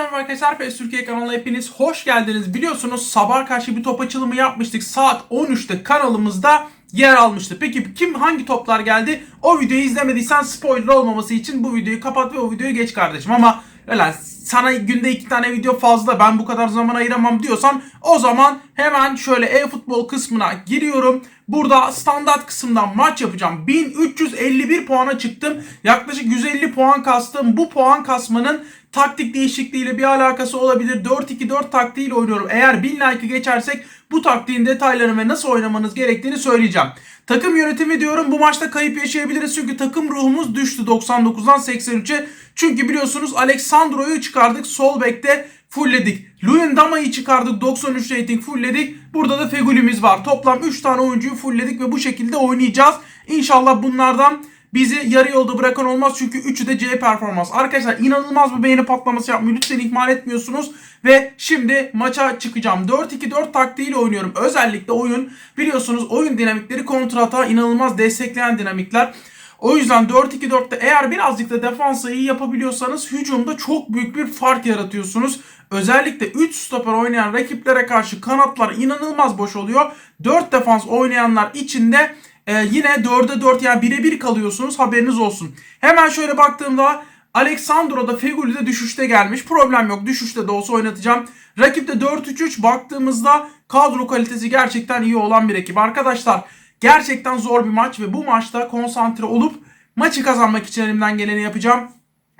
merhaba arkadaşlar. PES Türkiye kanalına hepiniz hoş geldiniz. Biliyorsunuz sabah karşı bir top açılımı yapmıştık. Saat 13'te kanalımızda yer almıştı. Peki kim hangi toplar geldi? O videoyu izlemediysen spoiler olmaması için bu videoyu kapat ve o videoyu geç kardeşim. Ama öyle sana günde iki tane video fazla ben bu kadar zaman ayıramam diyorsan o zaman hemen şöyle e-futbol kısmına giriyorum. Burada standart kısımdan maç yapacağım. 1351 puana çıktım. Yaklaşık 150 puan kastım. Bu puan kasmanın taktik değişikliğiyle bir alakası olabilir. 4-2-4 taktiğiyle oynuyorum. Eğer 1000 like'ı geçersek bu taktiğin detaylarını ve nasıl oynamanız gerektiğini söyleyeceğim. Takım yönetimi diyorum bu maçta kayıp yaşayabiliriz çünkü takım ruhumuz düştü 99'dan 83'e. Çünkü biliyorsunuz Alexandro'yu çıkardık sol bekte fullledik. Luyendama'yı çıkardık 93 rating fullledik. Burada da Fegüli'miz var. Toplam 3 tane oyuncuyu fullledik ve bu şekilde oynayacağız. İnşallah bunlardan bizi yarı yolda bırakan olmaz çünkü üçü de C performans. Arkadaşlar inanılmaz bir beğeni patlaması yapmayı lütfen ihmal etmiyorsunuz. Ve şimdi maça çıkacağım. 4-2-4 taktiğiyle oynuyorum. Özellikle oyun biliyorsunuz oyun dinamikleri kontrata inanılmaz destekleyen dinamikler. O yüzden 4-2-4'te eğer birazcık da defansı iyi yapabiliyorsanız hücumda çok büyük bir fark yaratıyorsunuz. Özellikle 3 stoper oynayan rakiplere karşı kanatlar inanılmaz boş oluyor. 4 defans oynayanlar içinde ee, yine 4'e 4 yani birebir kalıyorsunuz haberiniz olsun. Hemen şöyle baktığımda Alexandro da Feguli de düşüşte gelmiş. Problem yok düşüşte de olsa oynatacağım. Rakipte 4-3-3 baktığımızda kadro kalitesi gerçekten iyi olan bir ekip. Arkadaşlar gerçekten zor bir maç ve bu maçta konsantre olup maçı kazanmak için elimden geleni yapacağım.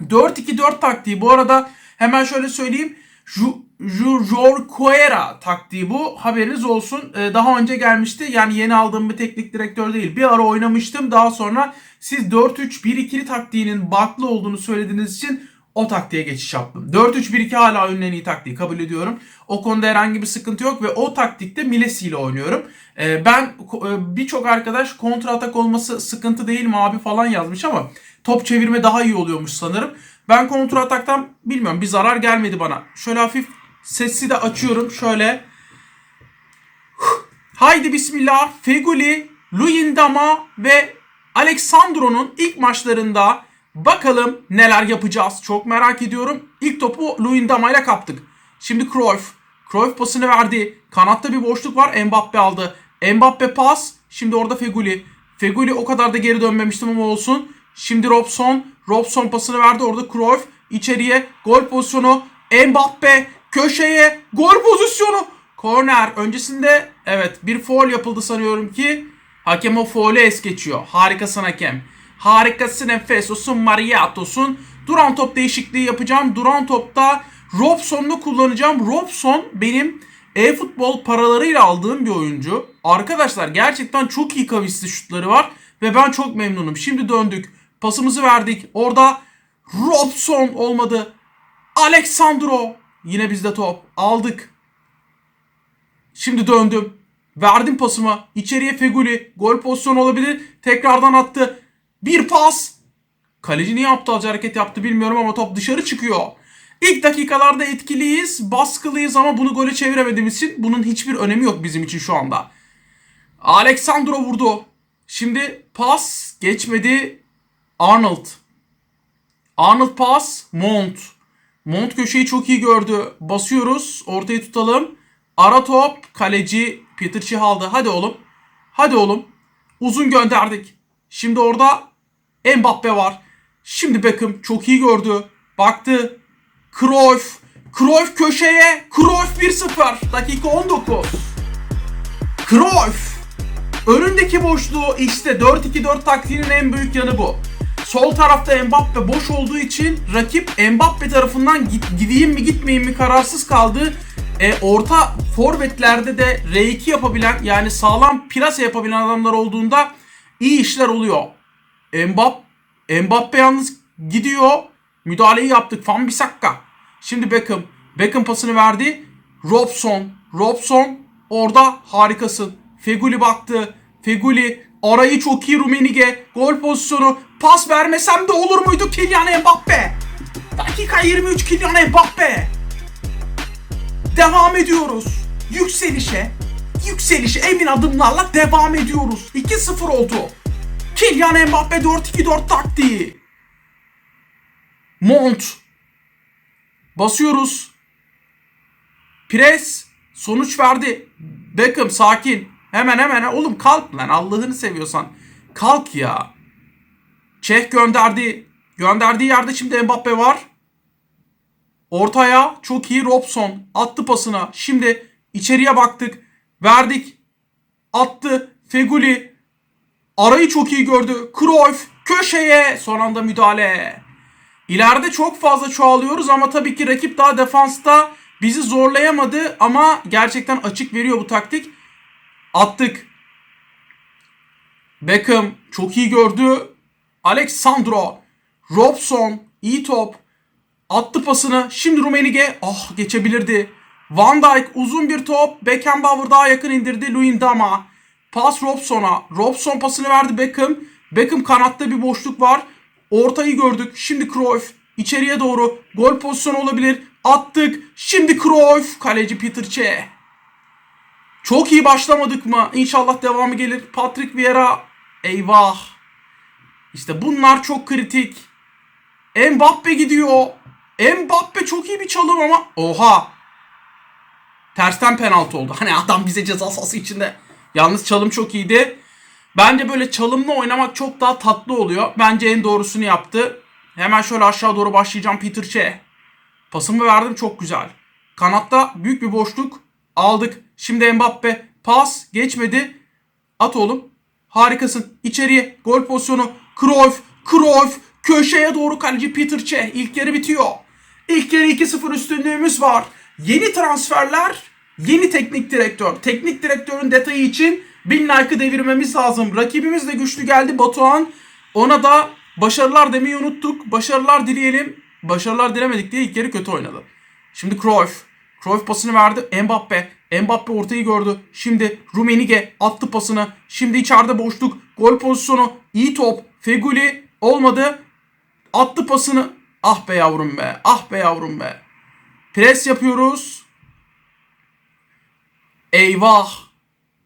4-2-4 taktiği bu arada hemen şöyle söyleyeyim. Jorquera taktiği bu. Haberiniz olsun. Ee, daha önce gelmişti. Yani yeni aldığım bir teknik direktör değil. Bir ara oynamıştım. Daha sonra siz 4-3-1-2'li taktiğinin baklı olduğunu söylediğiniz için o taktiğe geçiş yaptım. 4-3-1-2 hala önün en iyi taktiği kabul ediyorum. O konuda herhangi bir sıkıntı yok ve o taktikte Milesi ile oynuyorum. Ee, ben e, birçok arkadaş kontra atak olması sıkıntı değil mi abi falan yazmış ama top çevirme daha iyi oluyormuş sanırım. Ben kontra ataktan bilmiyorum bir zarar gelmedi bana. Şöyle hafif sesi de açıyorum. Şöyle. Haydi bismillah. Feguli, Luyendama ve Alexandro'nun ilk maçlarında bakalım neler yapacağız. Çok merak ediyorum. İlk topu Luyendama ile kaptık. Şimdi Cruyff. Cruyff pasını verdi. Kanatta bir boşluk var. Mbappe aldı. Mbappe pas. Şimdi orada Feguli. Feguli o kadar da geri dönmemiştim ama olsun. Şimdi Robson. Robson pasını verdi. Orada Cruyff içeriye gol pozisyonu. Mbappe köşeye gol pozisyonu. Korner öncesinde evet bir foul yapıldı sanıyorum ki hakem o faulü es geçiyor. Harikasın hakem. Harikasın Efesos'un Mariatos'un. Duran top değişikliği yapacağım. Duran topta Robson'u kullanacağım. Robson benim e-futbol paralarıyla aldığım bir oyuncu. Arkadaşlar gerçekten çok iyi kavisli şutları var ve ben çok memnunum. Şimdi döndük. Pasımızı verdik. Orada Robson olmadı. Alexandro. Yine bizde top. Aldık. Şimdi döndüm. Verdim pasımı. İçeriye Feguli. Gol pozisyonu olabilir. Tekrardan attı. Bir pas. Kaleci niye aptalca hareket yaptı bilmiyorum ama top dışarı çıkıyor. İlk dakikalarda etkiliyiz, baskılıyız ama bunu gole çeviremediğimiz için bunun hiçbir önemi yok bizim için şu anda. Alexandro vurdu. Şimdi pas geçmedi. Arnold. Arnold pas. Mount. Mount köşeyi çok iyi gördü. Basıyoruz. Ortayı tutalım. Ara top. Kaleci Peter Çihal'dı. Hadi oğlum. Hadi oğlum. Uzun gönderdik. Şimdi orada Mbappe var. Şimdi Beckham çok iyi gördü. Baktı. Cruyff. Cruyff köşeye. Cruyff 1-0. Dakika 19. Cruyff. Önündeki boşluğu işte 4-2-4 taktiğinin en büyük yanı bu. Sol tarafta Mbappe boş olduğu için rakip Mbappe tarafından gideyim mi gitmeyeyim mi kararsız kaldı. E, orta forvetlerde de R2 yapabilen yani sağlam plase yapabilen adamlar olduğunda iyi işler oluyor. Mbappe, Mbappe yalnız gidiyor. Müdahaleyi yaptık. Van Bissaka. Şimdi Beckham. Beckham pasını verdi. Robson. Robson orada harikasın. Feguli baktı. Feguli arayı çok iyi Rumenige. Gol pozisyonu. Pas vermesem de olur muydu Kylian Mbappe? Dakika 23 Kylian Mbappe. Devam ediyoruz. Yükselişe, yükselişe emin adımlarla devam ediyoruz. 2-0 oldu. Kylian Mbappe 4-2-4 taktiği. Mont. Basıyoruz. Pres sonuç verdi. Beckham sakin. Hemen hemen oğlum kalk lan Allah'ını seviyorsan. Kalk ya. Çeh gönderdi. Gönderdiği yerde şimdi Mbappe var. Ortaya çok iyi Robson. Attı pasına. Şimdi içeriye baktık. Verdik. Attı. Feguli. Arayı çok iyi gördü. Cruyff köşeye. Son anda müdahale. İleride çok fazla çoğalıyoruz ama tabii ki rakip daha defansta bizi zorlayamadı ama gerçekten açık veriyor bu taktik. Attık. Beckham çok iyi gördü. Alexandro. Robson iyi top. Attı pasını. Şimdi Rumenige. Ah geçebilirdi. Van Dijk uzun bir top. Beckenbauer daha yakın indirdi. Luyendama. Pas Robson'a. Robson pasını verdi Beckham. Beckham kanatta bir boşluk var. Ortayı gördük. Şimdi Cruyff. içeriye doğru. Gol pozisyonu olabilir. Attık. Şimdi Cruyff. Kaleci Peter Cech. Çok iyi başlamadık mı? İnşallah devamı gelir. Patrick Vieira. Eyvah. İşte bunlar çok kritik. Mbappe gidiyor. Mbappe çok iyi bir çalım ama oha. Tersten penaltı oldu. Hani adam bize ceza sahası içinde. Yalnız çalım çok iyiydi. Bence böyle çalımla oynamak çok daha tatlı oluyor. Bence en doğrusunu yaptı. Hemen şöyle aşağı doğru başlayacağım Peter Cech. Pasımı verdim çok güzel. Kanatta büyük bir boşluk aldık. Şimdi Mbappe pas geçmedi. At oğlum. Harikasın. İçeriye gol pozisyonu. Cruyff, Cruyff köşeye doğru kaleci Peter Cech. İlk yarı bitiyor. İlk yarı 2-0 üstünlüğümüz var. Yeni transferler, yeni teknik direktör. Teknik direktörün detayı için 1000 like'ı devirmemiz lazım. Rakibimiz de güçlü geldi Batuhan. Ona da başarılar demeyi unuttuk. Başarılar dileyelim. Başarılar dilemedik diye ilk yarı kötü oynadı. Şimdi Cruyff. Cruyff pasını verdi. Mbappe. Mbappe ortayı gördü. Şimdi Rumenige attı pasını. Şimdi içeride boşluk. Gol pozisyonu. iyi top. Feguli olmadı. Attı pasını. Ah be yavrum be. Ah be yavrum be. Pres yapıyoruz. Eyvah.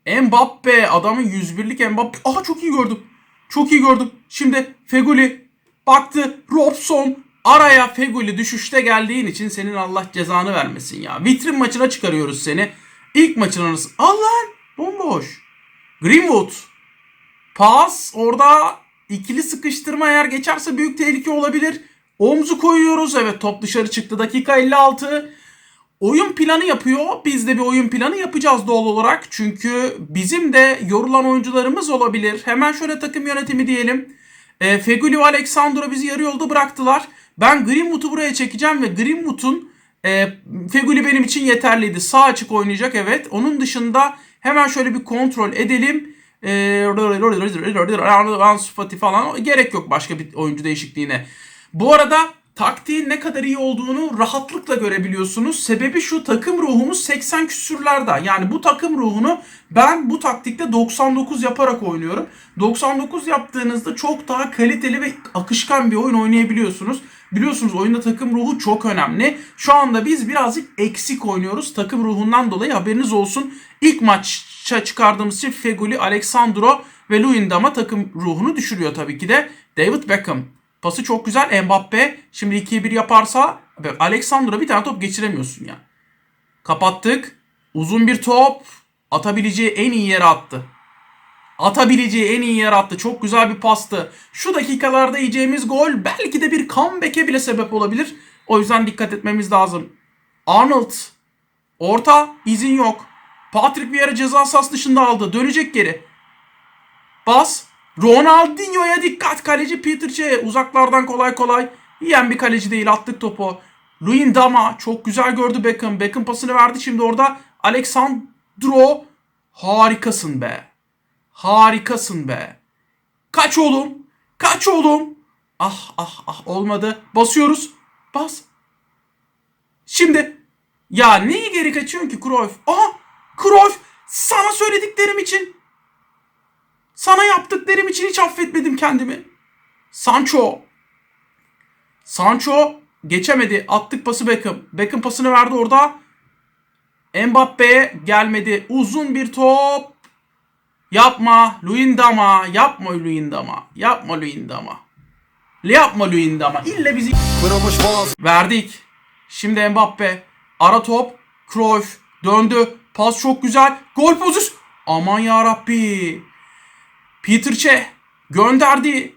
Mbappe. Adamın 101'lik Mbappe. Aha çok iyi gördüm. Çok iyi gördüm. Şimdi Feguli baktı. Robson araya Feguli düşüşte geldiğin için senin Allah cezanı vermesin ya. Vitrin maçına çıkarıyoruz seni. İlk maçın arası. Al lan. Bomboş. Greenwood. Pas. Orada ikili sıkıştırma eğer geçerse büyük tehlike olabilir. Omzu koyuyoruz. Evet top dışarı çıktı. Dakika 56. Oyun planı yapıyor. Biz de bir oyun planı yapacağız doğal olarak. Çünkü bizim de yorulan oyuncularımız olabilir. Hemen şöyle takım yönetimi diyelim. E, Feguli ve Alexandro bizi yarı yolda bıraktılar. Ben Greenwood'u buraya çekeceğim ve Greenwood'un e, Feguli benim için yeterliydi. Sağ açık oynayacak evet. Onun dışında hemen şöyle bir kontrol edelim. Ansu Fati falan gerek yok başka bir oyuncu değişikliğine. Bu arada taktiğin ne kadar iyi olduğunu rahatlıkla görebiliyorsunuz. Sebebi şu takım ruhumuz 80 küsürlerde. Yani bu takım ruhunu ben bu taktikte 99 yaparak oynuyorum. 99 yaptığınızda çok daha kaliteli ve akışkan bir oyun oynayabiliyorsunuz. Biliyorsunuz oyunda takım ruhu çok önemli. Şu anda biz birazcık eksik oynuyoruz. Takım ruhundan dolayı haberiniz olsun. İlk maça çıkardığımız için Feguli, Alexandro ve Luyendam'a takım ruhunu düşürüyor tabii ki de. David Beckham. Pası çok güzel. Mbappe şimdi 2'ye 1 yaparsa Alexandro bir tane top geçiremiyorsun ya. Kapattık. Uzun bir top. Atabileceği en iyi yere attı. Atabileceği en iyi yere attı. Çok güzel bir pastı. Şu dakikalarda yiyeceğimiz gol belki de bir comeback'e bile sebep olabilir. O yüzden dikkat etmemiz lazım. Arnold. Orta. izin yok. Patrick Vieira ceza sahası dışında aldı. Dönecek geri. Bas. Ronaldinho'ya dikkat. Kaleci Peter Cech uzaklardan kolay kolay yiyen bir kaleci değil. Attık topu. Luyendama çok güzel gördü Beckham. Beckham pasını verdi şimdi orada. Alexandro harikasın be. Harikasın be. Kaç oğlum. Kaç oğlum. Ah ah ah olmadı. Basıyoruz. Bas. Şimdi ya neyi geri kaçıyorsun ki Cruyff? Aha Cruyff sana söylediklerim için sana yaptıklarım için hiç affetmedim kendimi. Sancho. Sancho geçemedi. Attık pası Beckham. Beckham pasını verdi orada. Mbappe'ye gelmedi. Uzun bir top. Yapma Luyendama. Yapma Luyendama. Yapma Luyendama. Yapma Luyendama. İlle bizi Kırılmış boğaz verdik. Şimdi Mbappe. Ara top. Cruyff. Döndü. Pas çok güzel. Gol pozisyon. Aman ya Rabbi. Peter Çe. Gönderdi.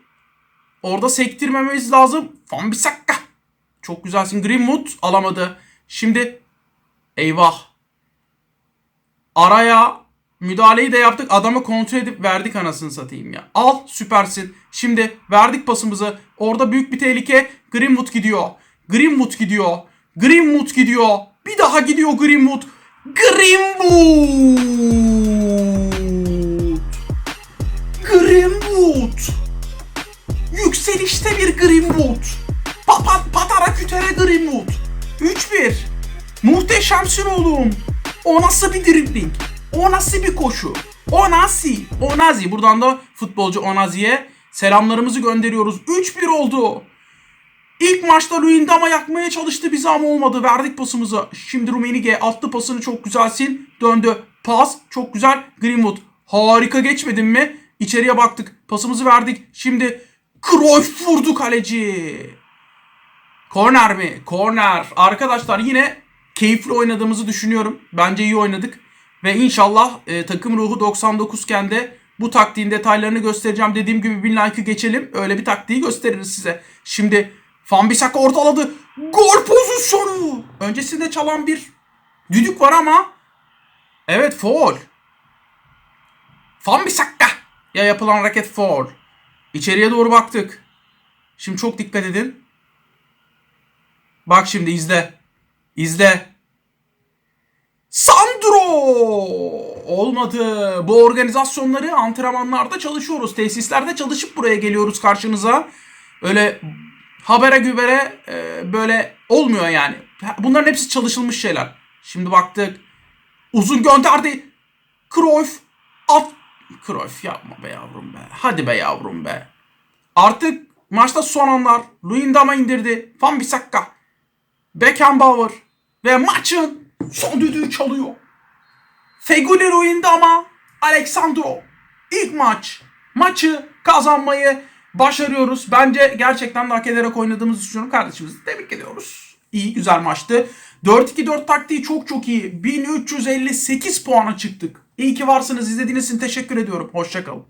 Orada sektirmememiz lazım. Van Bissaka. Çok güzelsin. Greenwood alamadı. Şimdi eyvah. Araya müdahaleyi de yaptık. Adamı kontrol edip verdik anasını satayım ya. Al süpersin. Şimdi verdik pasımızı. Orada büyük bir tehlike. Greenwood gidiyor. Greenwood gidiyor. Greenwood gidiyor. Bir daha gidiyor Greenwood. Greenwood. Greenwood. Yükselişte bir Greenwood. Papat patara kütere Greenwood. 3-1. Muhteşemsin oğlum. O nasıl bir dribbling? O nasıl bir koşu? O nasıl? O nazi. Buradan da futbolcu Onazi'ye selamlarımızı gönderiyoruz. 3-1 oldu. İlk maçta Luyendama yakmaya çalıştı bizi ama olmadı. Verdik pasımızı. Şimdi Rumenige attı pasını çok güzelsin. Döndü. Pas çok güzel. Greenwood. Harika geçmedin mi? İçeriye baktık. Pasımızı verdik. Şimdi Cruyff vurdu kaleci. Korner mi? Korner. Arkadaşlar yine keyifli oynadığımızı düşünüyorum. Bence iyi oynadık. Ve inşallah e, takım ruhu 99 iken de bu taktiğin detaylarını göstereceğim. Dediğim gibi 1000 like'ı geçelim. Öyle bir taktiği gösteririz size. Şimdi Van Bissaka ortaladı. Gol pozisyonu. Öncesinde çalan bir düdük var ama evet foul. Van Bissaka ya yapılan hareket foul. İçeriye doğru baktık. Şimdi çok dikkat edin. Bak şimdi izle. İzle. Sandro! Olmadı. Bu organizasyonları antrenmanlarda çalışıyoruz. Tesislerde çalışıp buraya geliyoruz karşınıza. Öyle habere gübere e, böyle olmuyor yani. Bunların hepsi çalışılmış şeyler. Şimdi baktık. Uzun gönderdi. Cruyff at. Cruyff yapma be yavrum be. Hadi be yavrum be. Artık maçta son anlar. Luyendama indirdi. Van Bissaka. Beckenbauer. Ve maçın son düdüğü çalıyor. Feguli Luyendama. Alexandro. İlk maç. Maçı kazanmayı başarıyoruz. Bence gerçekten de hak ederek oynadığımızı düşünüyorum. Kardeşimizi tebrik ediyoruz. İyi güzel maçtı. 4-2-4 taktiği çok çok iyi. 1358 puana çıktık. İyi ki varsınız. İzlediğiniz için teşekkür ediyorum. Hoşçakalın.